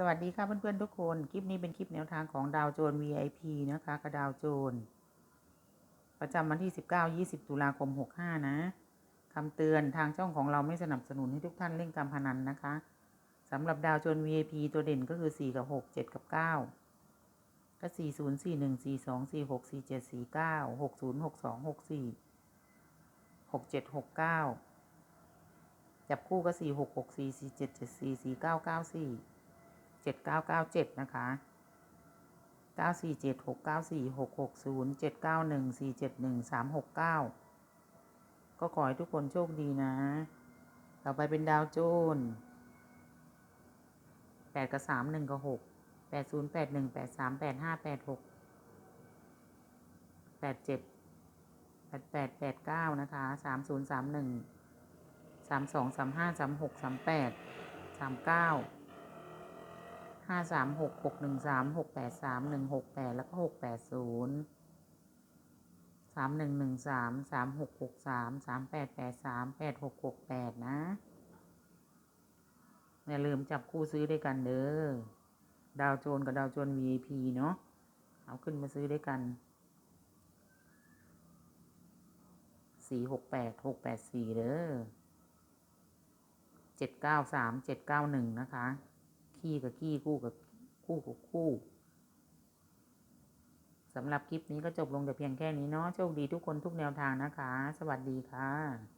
สวัสดีค่ะเพื่อนๆทุกคน คลิปนี้เป็นคลิปแนวทางของดาวโจน VIP นะคะกระดาวโจน ประจำวันที่ 19-20 ตุลาคม 65 นะคำเตือนทางช่องของเราไม่สนับสนุนให้ทุกท่านเล่นการพนันนะคะสำหรับดาวโจน VIP ตัวเด่นก็คือ 4 กับ 6 7 กับ 9 ก็ 4 0 4 1 4 2 4 6 4 7 4 9 6 0 6 2 6 4 6 7 6 9 จับคู่ก็ 4 6 6 4 4 7 7 4 4 9 9 4 7997 นะคะ947 694 660 791 471 369 ก็ขอให้ทุกคนโชคดีนะ ต่อไปเป็นดาวโจน8กับ3 1กับ6 8 0 8 1 8 3 8 5 8 6 8 7 8 8 8 9 นะคะ 3 0 3 1 3 2 3 5 3 6 3 8 3 9 ห้าสามหกหกหนึ่งสามหกแปดสามหนึ่งหกแปดแล้วก็หกแปดศูนย์สามหนึ่งหนึ่งสามสามหกหกสามสามแปดแปดสามแปดหกหกแปดนะ อย่าลืมจับคู่ซื้อด้วยกันเด้อ ดาวโจนกับดาวโจน VIP เนาะ เอาขึ้นมาซื้อด้วยกันสี่หกแปดหกแปดสี่เด้อเจ็ดเก้าสามเจ็ดเก้าหนึ่งนะคะ ขี้กับขี้คู่กับคู่กับคู่สำหรับคลิปนี้ก็จบลงแต่เพียงแค่นี้เนาะโชคดีทุกคนทุกแนวทางนะคะ สวัสดีค่ะ